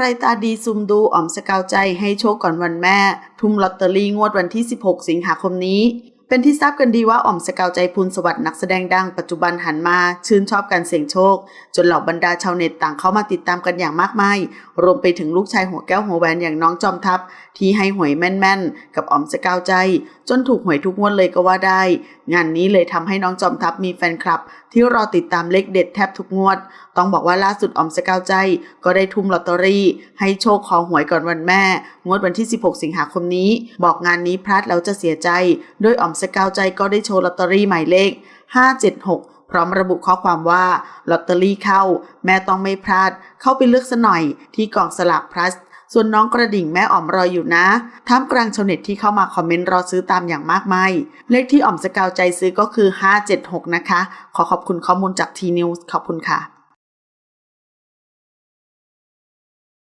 ใครตาดีซุมดูอ๋อมสกาวใจให้โชคก่อนวันแม่ ทุ่มลอตเตอรี่งวดวันที่ 16 สิงหาคมนี้ เป็นที่ทราบกันดีว่าอ๋อมสกาวใจพูนสวัสดิ์นักแสดงดังปัจจุบันหันมา ชื่นชอบการเสี่ยงโชค จนเหล่าบรรดาชาวเน็ตต่างเข้ามาติดตามกันอย่างมากมาย รวมไปถึงลูกชายหัวแก้วหัวแหวนอย่างน้องจอมทัพ ที่ให้หวยแม่นๆ กับอ๋อมสกาวใจ จนถูกหวยทุกงวดเลยก็ว่าได้ งานนี้เลยทำให้น้องจอมทัพมีแฟนคลับ ที่รอติดตามเลขเด็ดแทบทุกงวด ต้องบอกว่าล่าสุดอ๋อมสกาวใจ ก็ได้ทุ่มลอตเตอรี่ ให้โชคขอหวยก่อนวันแม่ งวดวันที่ 16 สิงหาคมนี้ บอกงานนี้พลาดแล้วจะเสียใจ โดยอ๋อมสกาวใจก็ได้โชว์ลอตเตอรี่หมายเลข 576 พร้อมระบุข้อความว่าลอตเตอรี่เข้า แม่ต้องไม่พลาด เข้าไปเลือกซะหน่อยที่กล่องสลากพลัสส่วนน้องกระดิ่งแม่อ๋อมรออยู่นะ ท่ามกลางชาวเน็ตที่เข้ามาคอมเมนต์รอซื้อตามอย่างมากมาย เลขที่อ๋อมสกาวใจซื้อก็คือ 576 นะคะ ขอขอบคุณข้อมูลจากทีนิวส์ขอบคุณค่ะ